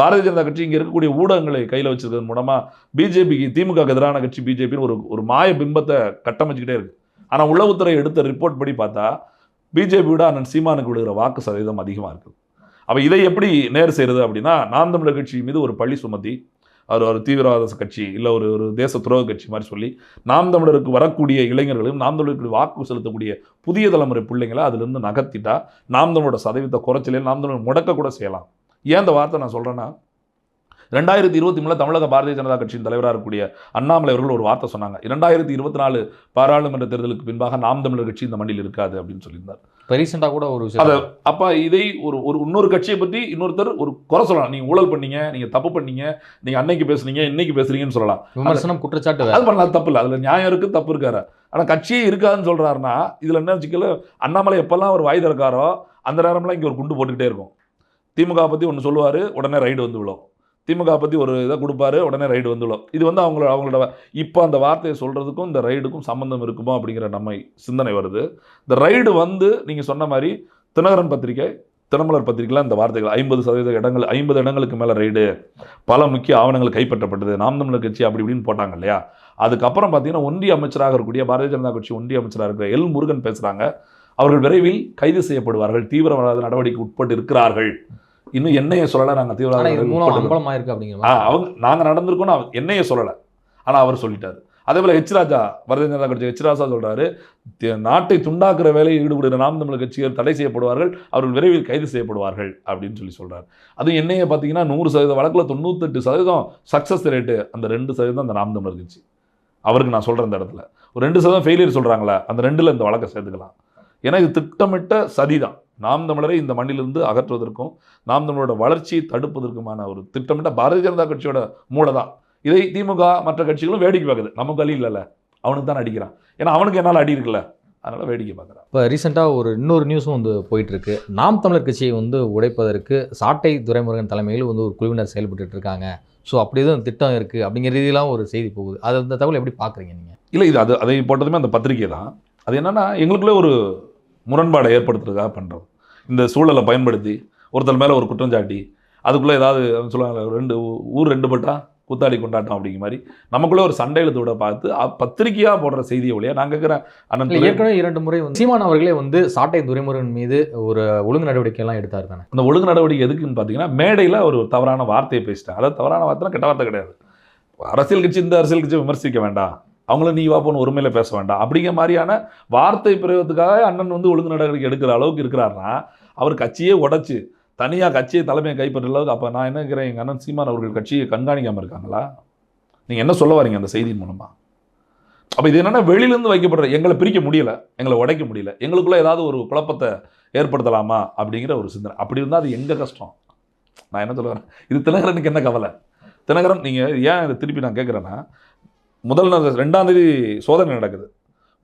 பாரதிய ஜனதா கட்சி இங்கே இருக்கக்கூடிய ஊடகங்களை கையில் வச்சிருக்கிறது மூலமா பிஜேபிக்கு திமுக எதிரான கட்சி பிஜேபின்னு ஒரு ஒரு மாய பிம்பத்தை கட்டமைச்சுக்கிட்டே இருக்கு. ஆனால் உளவுத்துறை எடுத்த ரிப்போர்ட் படி பார்த்தா பிஜேபி விட அண்ணன் சீமானுக்கு விடுகிற வாக்கு சதவீதம் அதிகமாக இருக்குது. அப்போ இதை எப்படி நேர் செய்கிறது அப்படின்னா நாம் தமிழர் கட்சி மீது ஒரு பழி சுமத்தி அவர் ஒரு தீவிரவாத கட்சி இல்லை ஒரு ஒரு தேச துரோக கட்சி மாதிரி சொல்லி நாம் தமிழருக்கு வரக்கூடிய இளைஞர்களும் நாம் தமிழருக்கு வாக்கு செலுத்தக்கூடிய புதிய தலைமுறை பிள்ளைங்களை அதிலிருந்து நகர்த்திட்டா நாம் தமிழோட சதவீதத்தை குறைச்சலே நாம் தமிழர் முடக்க கூட செய்யலாம். ஏன் இந்த வார்த்தை நான் சொல்கிறேன்னா ரெண்டாயிரத்தி இருபத்தி மூணில் தமிழக பாரதிய ஜனதா கட்சியின் தலைவராக இருக்கக்கூடிய அண்ணாமலை அவர்கள் ஒரு வார்த்தை சொன்னாங்க. இரண்டாயிரத்தி இருபத்தி நாலு பாராளுமன்ற தேர்தலுக்கு பின்பாக நாம் தமிழர் கட்சி இந்த மண்ணில் இருக்காது அப்படின்னு சொல்லியிருந்தார். இப்போ ரீசெண்டாக கூட ஒரு அத அப்ப இதை ஒரு ஒரு இன்னொரு கட்சியை பத்தி இன்னொருத்தர் ஒரு குறை சொல்லலாம். நீங்க ஊழல் பண்ணீங்க நீங்க தப்பு பண்ணீங்க நீங்க அன்னைக்கு பேசுனீங்க இன்னைக்கு பேசுறீங்கன்னு சொல்லலாம். விமர்சனம் குற்றச்சாட்டு. அது பண்ணலாம். தப்பு இல்லை. அதுல நியாயம் இருக்கு தப்பு இருக்காரு. ஆனா கட்சியே இருக்காதுன்னு சொல்றாருன்னா இதுல என்ன வச்சுக்கல அண்ணாமலை எப்பெல்லாம் ஒரு வாய் திறக்காரோ அந்த நேரம்லாம் இங்க ஒரு குண்டு போட்டுக்கிட்டே இருக்கும். திமுக பத்தி ஒன்று சொல்லுவாரு உடனே ரைடு வந்து விழும். திமுக பற்றி ஒரு இதை கொடுப்பாரு உடனே ரைடு வந்து இது வந்து அவங்களோட அவங்களோட இப்போ அந்த வார்த்தையை சொல்கிறதுக்கும் இந்த ரைடுக்கும் சம்மந்தம் இருக்குமோ அப்படிங்கிற நம்ம சிந்தனை வருது. இந்த ரைடு வந்து நீங்கள் சொன்ன மாதிரி தினகரன் பத்திரிகை தினமலர் பத்திரிகைலாம் இந்த வார்த்தைகள் ஐம்பது சதவீத இடங்கள் ஐம்பது இடங்களுக்கு மேலே ரைடு பல முக்கிய ஆவணங்கள் கைப்பற்றப்பட்டது நாம் தமிழர் கட்சி அப்படி இப்படின்னு போட்டாங்க இல்லையா? அதுக்கப்புறம் பார்த்தீங்கன்னா ஒன்றிய அமைச்சராக இருக்கக்கூடிய பாரதிய ஜனதா கட்சி ஒன்றிய அமைச்சராக இருக்கிற எல் முருகன் பேசுகிறாங்க அவர்கள் விரைவில் கைது செய்யப்படுவார்கள் தீவிரவாத நடவடிக்கை உட்பட்டு இருக்கிறார்கள். இன்னும் என்னைய சொல்லலை நாங்கள் தீவிரவாத இது நடவடிக்கை மூலம் உட்பட்டு அம்பலமா இருக்கு அப்படிங்கிற அவங்க நாங்கள் நடந்திருக்கோம்னு என்னைய சொல்லலை. ஆனால் அவர் சொல்லிட்டாரு. அதே போல் ஹெச் ராஜா பாரதிய ஜனதா கட்சி ஹெச் ராஜா சொல்றாரு "தி- நாட்டை துண்டாக்குற வேலையில் ஈடுபடுகிற நாம் தமிழர் கட்சிகள் தடை செய்யப்படுவார்கள் அவர்கள் விரைவில் கைது செய்யப்படுவார்கள் அப்படின்னு சொல்லி சொல்றாரு. அதுவும் என்னைய பார்த்தீங்கன்னா நூறு சதவீத வழக்கில் தொண்ணூத்தெட்டு சதவீதம் சக்ஸஸ் ரேட்டு அந்த ரெண்டு சதவீதம் அந்த நாம் தமிழர் கட்சி. அவருக்கு நான் சொல்கிறேன் இந்த இடத்துல. ஒரு ரெண்டு சதவீதம் ஃபெயிலியர் சொல்கிறாங்களா அந்த ரெண்டில் இந்த வழக்கை சேர்த்துக்கலாம். ஏன்னா இது திட்டமிட்ட சதிதான் நாம் தமிழரை இந்த மண்ணிலிருந்து அகற்றுவதற்கும் நாம் தமிழரோட வளர்ச்சியை தடுப்பதற்குமான ஒரு திட்டமிட்ட பாரதிய ஜனதா கட்சியோட மூளை தான் இதை திமுக மற்ற கட்சிகளும் வேடிக்கை பார்க்குது. நமக்கு வழி இல்லைல்ல. அவனுக்கு தான் அடிக்கிறான். ஏன்னா அவனுக்கு என்னால் அடி இருக்குல்ல. அதனால வேடிக்கை பார்க்குறான். இப்போ ரீசெண்டாக ஒரு இன்னொரு நியூஸும் வந்து போயிட்டு இருக்கு நாம் தமிழர் கட்சியை வந்து உடைப்பதற்கு சாட்டை துரைமுருகன் தலைமையில் வந்து ஒரு குழுவினர் செயல்பட்டு இருக்காங்க. ஸோ அப்படி எதுவும் திட்டம் இருக்கு அப்படிங்கிற ரீதியெல்லாம் ஒரு செய்தி போகுது. அது அந்த தகவல் எப்படி பார்க்குறீங்க நீங்கள் இல்லை இது அது அதை போட்டதுமே அந்த பத்திரிகை தான் அது என்னன்னா எங்களுக்குள்ளே ஒரு முரண்பாடை ஏற்படுத்துறதுக்காக பண்ணுறது இந்த சூழலை பயன்படுத்தி ஒருத்தர் மேலே ஒரு குற்றம் சாட்டி அதுக்குள்ளே ஏதாவது சொல்லுவாங்க ரெண்டு ஊர் ரெண்டு பட்டா கூத்தாடி கொண்டாட்டம் அப்படிங்கிற மாதிரி நமக்குள்ளே ஒரு சண்டை எழுத்தோட பார்த்து அ- பத்திரிக்கையா போடுற செய்தியை ஒழியா நான் கேட்குறேன் அண்ணன் ஏற்கனவே இரண்டு முறை வந்து சீமான் அவர்களே வந்து சாட்டை துரைமுருகன் மீது ஒரு ஒழுங்கு நடவடிக்கை எல்லாம் எடுத்தார் தானே? அந்த ஒழுங்கு நடவடிக்கை எதுக்குன்னு பார்த்தீங்கன்னா மேடையில் ஒரு தவறான வார்த்தையை பேசிட்டேன் அதாவது தவறான வார்த்தை கெட்ட வார்த்தை கிடையாது. அரசியல் கட்சி இந்த அரசியல் கட்சி விமர்சிக்க வேண்டாம். அவங்கள நீ வா போன்னு உரிமையில பேச வேண்டாம். அப்படிங்கிற மாதிரியான வார்த்தை பிரயோகத்துக்காக அண்ணன் வந்து ஒழுங்கு நடவடிக்கை எடுக்கிற அளவுக்கு இருக்கிறாருன்னா அவர் கட்சியே உடச்சி தனியாக கட்சியை தலைமையை கைப்பற்ற அளவுக்கு அப்போ நான் என்ன இருக்கிறேன் எங்கள் அண்ணன் சீமான் அவர்கள் கட்சியை கண்காணிக்காமல் இருக்காங்களா? நீங்கள் என்ன சொல்ல வரீங்க அந்த செய்தியின் மூலமாக அப்போ இது என்னென்னா வெளியிலேருந்து வைக்கப்படுற எங்களை பிரிக்க முடியல எங்களை உடைக்க முடியல எங்களுக்குள்ளே ஏதாவது ஒரு குழப்பத்தை ஏற்படுத்தலாமா அப்படிங்கிற ஒரு சிந்தனை. அப்படி இருந்தால் அது எங்கள் கஷ்டம்? நான் என்ன சொல்ல வரேன்? இது தினகரனுக்கு என்ன கவலை? தினகரன் நீங்கள் ஏன் இதை திருப்பி நான் கேட்குறேன்னா முதல் நாள் ரெண்டாம் தேதி சோதனை நடக்குது.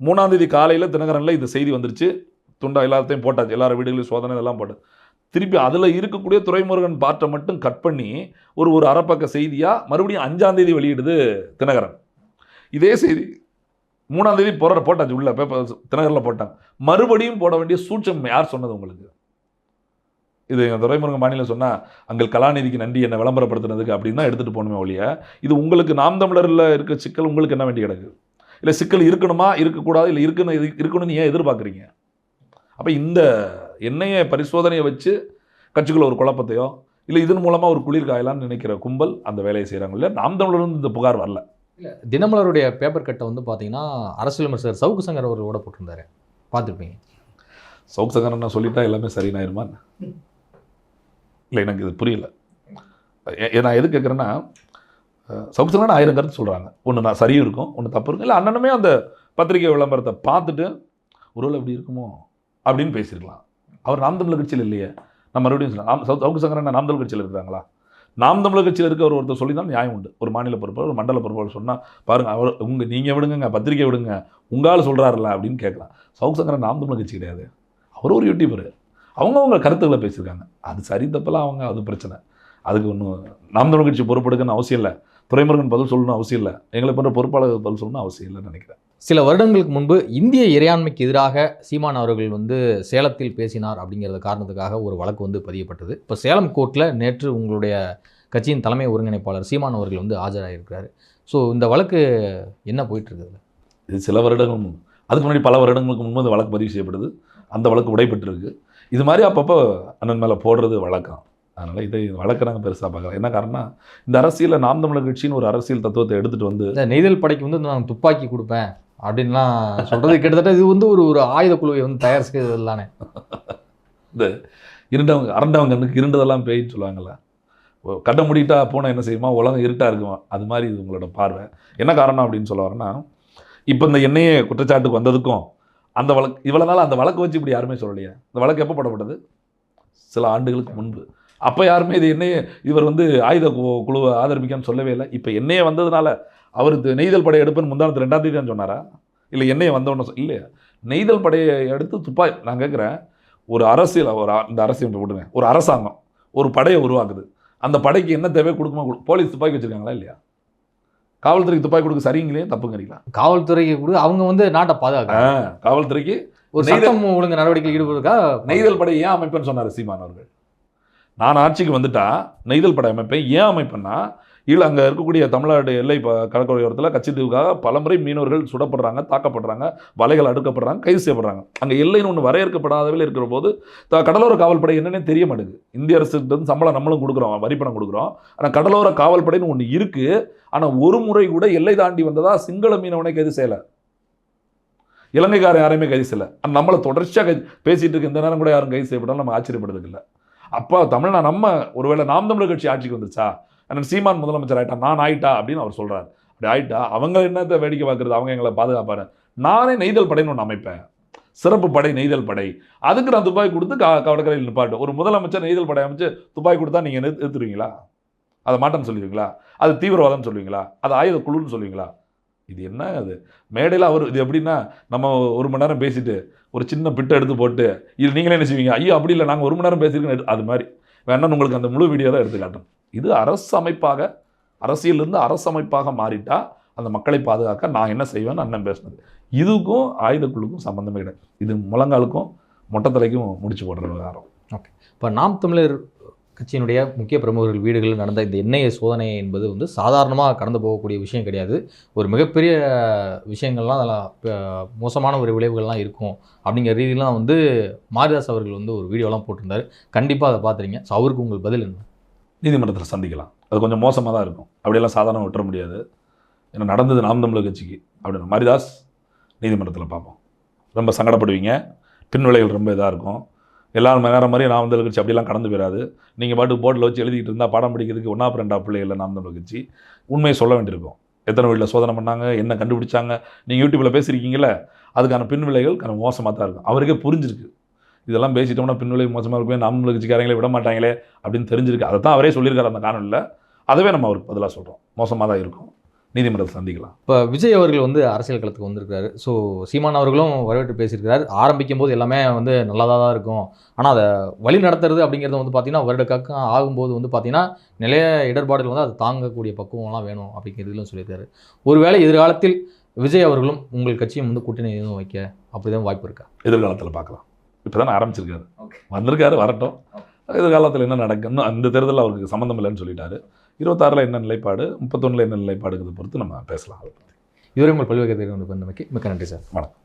மூணாம் தேதி காலையில் தினகரனில் இந்த செய்தி வந்துருச்சு. துண்டா எல்லாத்தையும் போட்டாச்சு. எல்லாரும் வீடுகளையும் சோதனை இதெல்லாம் போட்டு. திருப்பி அதில் இருக்கக்கூடிய துறைமுருகன் பாட்டை மட்டும் கட் பண்ணி ஒரு ஒரு அறப்பக்க செய்தியாக மறுபடியும் அஞ்சாம் தேதி வெளியிடுது தினகரன். இதே செய்தி. மூணாம் தேதி போற போட்டாச்சு. உள்ள பேப்பர் தினகரில் போட்டாங்க. மறுபடியும் போட வேண்டிய சூட்சம் யார் சொன்னது உங்களுக்கு? இது எங்கள் துரைமுருகன் மாநிலம் சொன்னால் அங்கள் கலாநிதிக்கு நன்றி என்னை விளம்பரப்படுத்துனதுக்கு அப்படின்னு தான் எடுத்துகிட்டு போகணுமே ஒழிய இது உங்களுக்கு நாம் தமிழரில் இருக்க சிக்கல் உங்களுக்கு என்ன வேண்டி கிடக்கு? இல்லை சிக்கல் இருக்கணுமா இருக்கக்கூடாது இல்லை இருக்குன்னு இது- இருக்கணும்னு ஏன் எதிர்பார்க்குறீங்க? அப்போ இந்த எண்ணெயை பரிசோதனையை வச்சு கட்சிக்குள்ள ஒரு குழப்பத்தையோ இல்லை இதன் மூலமாக ஒரு குளிர் காயலாம்னு நினைக்கிற கும்பல் அந்த வேலையை செய்கிறாங்க இல்லை நாம் தமிழர் வந்து இந்த புகார் வரல. தினமலருடைய பேப்பர் கட்டை வந்து பார்த்தீங்கன்னா அரசியல் விமர்சகர் சவுக்கு சங்கர் அவர்களோட போட்டிருந்தாரு. பார்த்துருப்பீங்க. சவுக் சங்கரன் நான் சொல்லிட்டா எல்லாமே சரினாயிருமா இல்லை எனக்கு இது புரியல. ஏ- நான் எது கேட்குறேன்னா சவுக்கு ஆயிரம் கருத்து சொல்கிறாங்க ஒன்று நான் சரியும் இருக்கும் ஒன்று தப்பு இருக்கும். இல்லை அண்ணனுமே அந்த பத்திரிகை விளம்பரத்தை பார்த்துட்டு ஒருவேளை இப்படி இருக்குமோ? அப்படின்னு பேசியிருக்கலாம். அவர் நாம் தமிழர் கட்சியில் இல்லையே. நான் மறுபடியும் சொல்ல சவுக்கு சவுக்கு சங்கரன் நாம் தமிழர் கட்சியில் இருக்கிறாங்களா? நாம் தமிழர் கட்சியில் இருக்க ஒரு ஒருத்தர் சொல்லி தான் நியாயம் உண்டு. ஒரு மாநில பொறுப்பாளர் ஒரு மண்டல பொறுப்பாளர் சொன்னால் பாருங்கள் அவர் உங்கள் நீங்கள் விடுங்க பத்திரிக்கை விடுங்க உங்களால் சொல்கிறாருல்ல அப்படின்னு கேட்கலாம். சவுக்கு சங்கரன் நாம் தமிழர் கட்சி கிடையாது. அவர் ஒரு யூடியூபர் அவங்க அவங்க கருத்துக்களை பேசியிருக்காங்க. அது சரி தப்பெல்லாம் அவங்க அது பிரச்சனை. அதுக்கு ஒன்றும் நாம் தமிழர் கட்சி பொறுப்பெடுக்கணும்னு அவசியம் இல்லை. துறைமுருகன் பதில் சொல்லணும்னு அவசியம் இல்லை. எங்களை போன்ற பொறுப்பாளர் பதில் சொல்லணும்னு அவசியம் இல்லைன்னு நினைக்கிறேன். சில வருடங்களுக்கு முன்பு இந்திய இறையாண்மைக்கு எதிராக சீமான் அவர்கள் வந்து சேலத்தில் பேசினார் அப்படிங்கிறது காரணத்துக்காக ஒரு வழக்கு வந்து பதியப்பட்டது. இப்போ சேலம் கோர்ட்டில் நேற்று உங்களுடைய கட்சியின் தலைமை ஒருங்கிணைப்பாளர் சீமான் அவர்கள் வந்து ஆஜராகியிருக்கிறாரு ஸோ இந்த வழக்கு என்ன போயிட்டு இருக்குது இது சில வருடங்கள். அதுக்கு முன்னாடி பல வருடங்களுக்கு முன்பு அந்த வழக்கு பதிவு செய்யப்படுது அந்த வழக்கு உடைபெற்றிருக்கு. இது மாதிரி அப்பப்போ அண்ணன் மேலே போடுறது வழக்கம். அதனால் இதை வழக்கை நாங்கள் பெருசாக பார்க்கலாம் என்ன காரணம் இந்த அரசியலில் நாம் தமிழர் கட்சின்னு ஒரு அரசியல் தத்துவத்தை எடுத்துகிட்டு வந்து இந்த நெய்தல் படைக்கு வந்து நான் துப்பாக்கி கொடுப்பேன் அப்படின்லாம் சொல்றது கிட்டத்தட்ட இது வந்து ஒரு ஒரு ஆயுத குழுவை வந்து தயார் செய்தது தானே இருண்டவங்க அரண்டவங்க கண்ணுக்கு இருண்டதெல்லாம் பேயின்னு சொல்லுவாங்கல்ல. ஓ, கண்ணை மூடிட்டா பூனை என்ன செய்யுமா? உலகம் இருட்டாக இருக்குமா? அது மாதிரி இது உங்களோட பார்வை. என்ன காரணம் அப்படின்னு சொல்ல வரேன்னா இப்போ இந்த எண்ணெயே குற்றச்சாட்டுக்கு வந்ததுக்கும் அந்த வழக்கு இவ்வளோ நாள் அந்த வழக்கு வச்சு இப்படி யாருமே சொல்லலையே? அந்த வழக்கு எப்போ போடப்பட்டது? சில ஆண்டுகளுக்கு முன்பு. அப்போ யாருமே இது என்னையே இவர் வந்து ஆயுத கு- குழுவை ஆதரிப்பிக்கான்னு சொல்லவே இல்லை. இப்போ என்னையே வந்ததுனால அவர் நெய்தல் படை எடுப்புன்னு முந்தானத்து ரெண்டாம் தேதி தான் சொன்னாரா? இல்லை என்னையே வந்தவொன்னு இல்லையா. நெய்தல் படையை எடுத்து துப்பாய் நான் கேட்குறேன் ஒரு அரசியல் ஒரு இந்த அரசியல் போட்டுங்க ஒரு அரசாங்கம் ஒரு படையை உருவாக்குது. அந்த படைக்கு என்ன தேவை கொடுக்குமா போலீஸ் துப்பாக்கி வச்சிருக்காங்களா இல்லையா? காவல்துறைக்கு துப்பாக்கி கொடுக்க சரிங்களே தப்புங்கிறீங்களா காவல்துறைக்கு கூட அவங்க வந்து நாட்டை பாதுகாக்க காவல்துறைக்கு ஒரு சட்டம் ஒழுங்கு நடவடிக்கையில் ஈடுபடுறதுக்கா நெய்தல் படை ஏன் அமைப்பேன்னு சொன்னார் சீமான் அவர்கள். நான் ஆட்சிக்கு வந்துட்டா நெய்தல் படை அமைப்பேன் ஏன் அமைப்பேன்னா இல்லை அங்கே இருக்கக்கூடிய தமிழ்நாடு எல்லை கடற்கரையோரத்தில் கட்சித்தீவுக்காக பலமுறை மீனவர்கள் சுடப்படுறாங்க தாக்கப்படுறாங்க வலைகள் அடுக்கப்படுறாங்க கைது செய்யப்படுறாங்க. அங்கே எல்லைன்னு ஒன்று வரையறுக்கப்படாதவில் இருக்கிற போது கடலோர காவல்படை என்னன்னே தெரிய மாட்டேங்குது. இந்திய அரசுகிட்ட வந்து சம்பளம் நம்மளும் கொடுக்குறோம் வரி பணம் கொடுக்குறோம். ஆனால் கடலோர காவல்படைன்னு ஒன்று இருக்குது ஆனால் ஒரு முறை கூட எல்லை தாண்டி வந்ததா சிங்கள மீனவனை கைது செய்யலை. இலங்கைக்காரன் யாரையுமே கைது செய்யலை. அந்த நம்மளை தொடர்ச்சியாக கைது பேசிட்டு இருக்க இந்த நேரம் கூட யாரும் கைது செய்யப்பட்டாலும் நம்ம ஆச்சரியப்படுறதுக்கு இல்லை. அப்போ தமிழ்நா நம்ம ஒருவேளை நாம் தமிழர் கட்சி ஆட்சிக்கு வந்துருச்சா? அண்ணன் சீமான் முதலமைச்சர் ஆகிட்டா நான் ஆயிட்டா? அப்படின்னு அவர் சொல்கிறார் அப்படி ஆயிட்டா அவங்க என்னத்தை வேடிக்கை பார்க்குறது? அவங்க எங்களை பாதுகாப்பாரு. நானே நெய்தல் படைன்னு ஒன்று அமைப்பேன். சிறப்பு படை நெய்தல் படை. அதுக்கு நான் துப்பாக்கி கொடுத்து கா கடற்கரையில் நிப்பாட்டு. ஒரு முதலமைச்சர் நெய்தல் படை அமைச்சு துப்பாக்கி கொடுத்தா நீங்கள் நிறுத்துருவீங்களா அதை மாட்டம் சொல்லுவீங்களா அது தீவிரவாதம்னு சொல்லுவீங்களா? அது ஆயுத குழுன்னு சொல்லுவீங்களா? இது என்ன அது? மேடையில் அவர் இது எப்படின்னா நம்ம ஒரு மணி நேரம் பேசிட்டு ஒரு சின்ன பிட்டை எடுத்து போட்டு இது நீங்களே என்ன செய்வீங்க? ஐயோ அப்படி இல்லை. நாங்கள் ஒரு மணி நேரம் பேசியிருக்கோம். அது மாதிரி. வேணா உங்களுக்கு அந்த முழு வீடியோ தான் எடுத்து காட்டும் இது அரசு அமைப்பாக அரசியலிருந்து அரசு அமைப்பாக மாறிட்டால் அந்த மக்களை பாதுகாக்க நான் என்ன செய்வேன்னு அண்ணன் பேசினது. இதுக்கும் ஆயுதக்குழுக்கும் சம்மந்தமே கிடையாது. இது முழங்காலுக்கும் மொட்டைத்தலைக்கும் முடிச்சு போடுற விவகாரம். இப்போ நாம் தமிழர் கட்சியினுடைய முக்கிய பிரமுகர்கள் வீடுகளில் நடந்த இந்த எண்ணெய சோதனை என்பது வந்து சாதாரணமாக கடந்து போகக்கூடிய விஷயம் கிடையாது. ஒரு மிகப்பெரிய விஷயங்கள்லாம் அதில் மோசமான ஒரு விளைவுகள்லாம் இருக்கும் அப்படிங்கிற ரீதியெலாம் வந்து மாரிதாஸ் அவர்கள் வந்து ஒரு வீடியோலாம் போட்டிருந்தாரு. கண்டிப்பாக அதை பார்த்துறீங்க ஸோ அவருக்கு உங்கள் பதில் என்ன? நீதிமன்றத்தில் சந்திக்கலாம். அது கொஞ்சம் மோசமாக தான் இருக்கும். அப்படியெல்லாம் சாதாரண விட்டுற முடியாது. ஏன்னா நடந்தது நாம் தமிழக கட்சிக்கு. அப்படின்னு மாரிதாஸ் நீதிமன்றத்தில் பார்ப்போம். ரொம்ப சங்கடப்படுவீங்க. பின்விளைகள் ரொம்ப இதாக இருக்கும். எல்லாரும் நேரம் மாதிரி நாம் தமிழர் கட்சி அப்படிலாம் கடந்து போயிடாது நீங்கள் பாட்டு போர்டில் வச்சு எழுதிட்டு இருந்தால் பாடம் படிக்கிறதுக்கு ஒன்றா ரெண்டா பிள்ளைகள் நாம் தமிழர் கட்சி உண்மையை சொல்ல வேண்டியிருக்கும். எத்தனை வீட்டில் சோதனை பண்ணாங்க என்ன கண்டுபிடிச்சாங்க நீங்கள் யூடியூப்பில் பேசியிருக்கீங்களே அதுக்கான பின் விளைவுகள் மோசமாக தான் இருக்கும். அவருக்கே புரிஞ்சிருக்கு. இதெல்லாம் பேசிட்டோம்னா பின் விளைவு மோசமாக இருக்கும் நாம் தமிழர் கட்சிக்காரங்களே விட மாட்டாங்களே அப்படின்னு தெரிஞ்சிருக்கு. அதை தான் அவரே சொல்லியிருக்காரு அந்த காணொலியில். அதவே நம்ம அவருக்கு பதிலாக சொல்கிறோம் மோசமாக தான் இருக்கும். நீதிமன்றத்தை சந்திக்கலாம். இப்போ விஜய் அவர்கள் வந்து அரசியல் களத்துக்கு வந்திருக்காரு. ஸோ சீமான் அவர்களும் வரவேற்று பேசியிருக்கிறார். ஆரம்பிக்கும் போது எல்லாமே வந்து நல்லதாக தான் இருக்கும். ஆனால் அதை வழி நடத்துறது அப்படிங்கிறது வந்து பார்த்தீங்கன்னா வருட கக்கம் ஆகும்போது வந்து பார்த்தீங்கன்னா நிலைய இடர்பாடுகள் வந்து அதை தாங்கக்கூடிய பக்குவம்லாம் வேணும் அப்படிங்கிறதுலும் சொல்லியிருக்காரு. ஒருவேளை எதிர்காலத்தில் விஜய் அவர்களும் உங்கள் கட்சியும் வந்து கூட்டணி எதுவும் வைக்க அப்படிதான் வாய்ப்பு இருக்கா? எதிர்காலத்தில் பார்க்கலாம். இப்போ தானே ஆரம்பிச்சிருக்காரு. வந்திருக்காரு வரட்டும். எதிர்காலத்தில் என்ன நடக்கும் இன்னும் அந்த தேர்தலில் அவருக்கு சம்மந்தம் இல்லைன்னு சொல்லிட்டாரு. இருபத்தாறில் என்ன நிலைப்பாடு? முப்பத்தொன்னில் என்ன நிலைப்பாடுங்கிறத பொறுத்து நம்ம பேசலாம். அதை பற்றி இதுவரை உங்கள் பல்வேறு பண்ணமைக்கு மிக்க நன்றி சார். வணக்கம்.